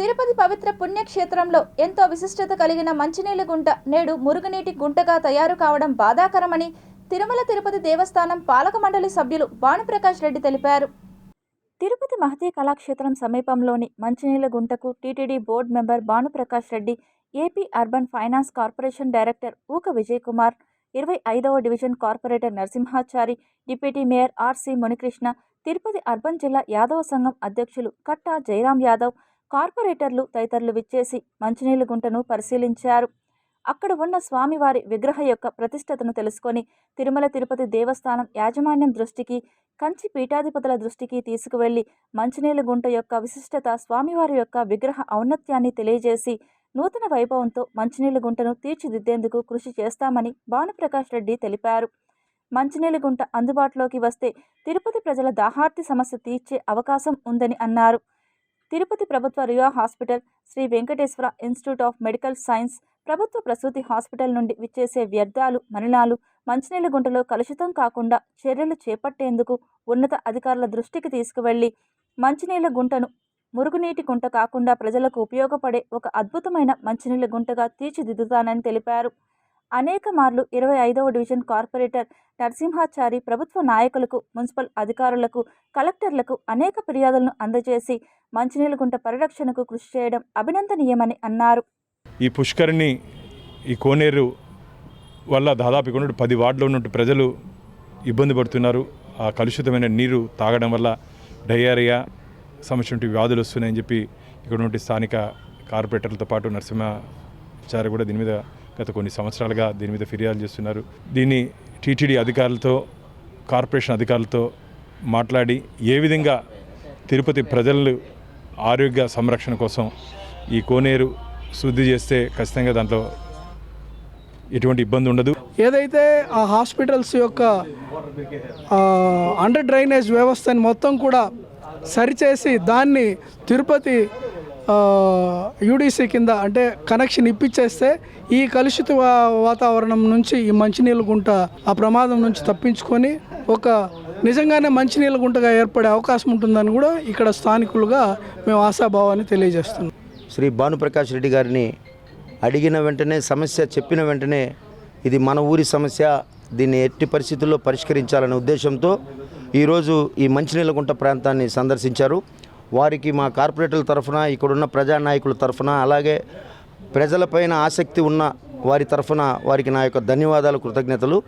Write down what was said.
తిరుపతి పవిత్ర పుణ్యక్షేత్రంలో ఎంతో విశిష్టత కలిగిన మంచినీళ్ళ గుంట నేడు మురుగునీటి గుంటగా తయారు కావడం బాధాకరమని తిరుమల తిరుపతి దేవస్థానం పాలక మండలి సభ్యులు భానుప్రకాష్ రెడ్డి తెలిపారు. తిరుపతి మహతీ కళాక్షేత్రం సమీపంలోని మంచినీళ్ళ గుంటకు TTD board member Bhanuprakash Reddy AP urban finance corporation director Ooka Vijay Kumar ఇరవై ఐదవ division corporator Narasimhachari deputy mayor R C Munikrishna Tirupati urban జిల్లా యాదవ సంఘం అధ్యక్షులు కట్టా జయరాం యాదవ్ కార్పొరేటర్లు తదితరులు విచ్చేసి మంచినీళ్ళ గుంటను పరిశీలించారు. అక్కడ ఉన్న స్వామివారి విగ్రహ యొక్క ప్రతిష్టతను తెలుసుకొని తిరుమల తిరుపతి దేవస్థానం యాజమాన్యం దృష్టికి కంచి పీఠాధిపతుల దృష్టికి తీసుకువెళ్ళి మంచినీళ్ళ గుంట యొక్క విశిష్టత స్వామివారి యొక్క విగ్రహ ఔన్నత్యాన్ని తెలియజేసి నూతన వైభవంతో మంచినీళ్ళ గుంటను తీర్చిదిద్దేందుకు కృషి చేస్తామని భానుప్రకాష్ రెడ్డి తెలిపారు. మంచినీళ్ళ గుంట అందుబాటులోకి వస్తే తిరుపతి ప్రజల దాహార్తి సమస్య తీర్చే అవకాశం ఉందని అన్నారు. తిరుపతి ప్రభుత్వ Riya hospital Sri Venkateswara institute of medical science ప్రభుత్వ ప్రసూతి హాస్పిటల్ నుండి విచ్చేసే వ్యర్థాలు మలినాలు మంచినీళ్ళ గుంటలో కలుషితం కాకుండా చర్యలు చేపట్టేందుకు ఉన్నత అధికారుల దృష్టికి తీసుకువెళ్ళి మంచినీళ్ళ గుంటను మురుగునీటి గుంట కాకుండా ప్రజలకు ఉపయోగపడే ఒక అద్భుతమైన మంచినీళ్ళ గుంటగా తీర్చిదిద్దుతానని తెలిపారు. అనేక మార్లు ఇరవై ఐదవ డివిజన్ కార్పొరేటర్ నరసింహాచారి ప్రభుత్వ నాయకులకు మున్సిపల్ అధికారులకు కలెక్టర్లకు అనేక ఫిర్యాదులను అందజేసి మంచినీళ్ళ గుంట పరిరక్షణకు కృషి చేయడం అభినందనీయమని అన్నారు. ఈ పుష్కరిణి ఈ కోనేరు వల్ల దాదాపు ఇక్కడ నుండి పది వార్డులో ఉన్నట్టు ప్రజలు ఇబ్బంది పడుతున్నారు. ఆ కలుషితమైన నీరు తాగడం వల్ల డయేరియా సమస్య వ్యాధులు వస్తున్నాయని చెప్పి ఇక్కడ నుండి స్థానిక కార్పొరేటర్లతో పాటు నరసింహ నరసింహాచారి కూడా దీని మీద గత కొన్ని సంవత్సరాలుగా దీని మీద ఫిర్యాదు చేస్తున్నారు. దీన్ని టీటీడీ అధికారులతో కార్పొరేషన్ అధికారులతో మాట్లాడి ఏ విధంగా తిరుపతి ప్రజలు ఆరోగ్య సంరక్షణ కోసం ఈ కోనేరు శుద్ధి చేస్తే ఖచ్చితంగా దాంట్లో ఎటువంటి ఇబ్బంది ఉండదు. ఏదైతే ఆ హాస్పిటల్స్ యొక్క అండర్ డ్రైనేజ్ వ్యవస్థని మొత్తం కూడా సరిచేసి దాన్ని తిరుపతి యూడీసీ కింద అంటే కనెక్షన్ ఇప్పించేస్తే ఈ కలుషిత వాతావరణం నుంచి ఈ మంచినీళ్ళ గుంట ఆ ప్రమాదం నుంచి తప్పించుకొని ఒక నిజంగానే మంచినీళ్ళ గుంటగా ఏర్పడే అవకాశం ఉంటుందని కూడా ఇక్కడ స్థానికులుగా మేము ఆశాభావాన్ని తెలియజేస్తున్నాం. శ్రీ భానుప్రకాష్ రెడ్డి గారిని అడిగిన వెంటనే సమస్య చెప్పిన వెంటనే ఇది మన ఊరి సమస్య దీన్ని ఎట్టి పరిస్థితుల్లో పరిష్కరించాలనే ఉద్దేశంతో ఈరోజు ఈ మంచినీళ్ళ గుంట ప్రాంతాన్ని సందర్శించారు. వారికి మా కార్పొరేటర్ల తరఫున ఇక్కడున్న ప్రజానాయకుల తరఫున అలాగే ప్రజలపైన ఆసక్తి ఉన్న వారి తరఫున వారికి నా యొక్క ధన్యవాదాలు కృతజ్ఞతలు.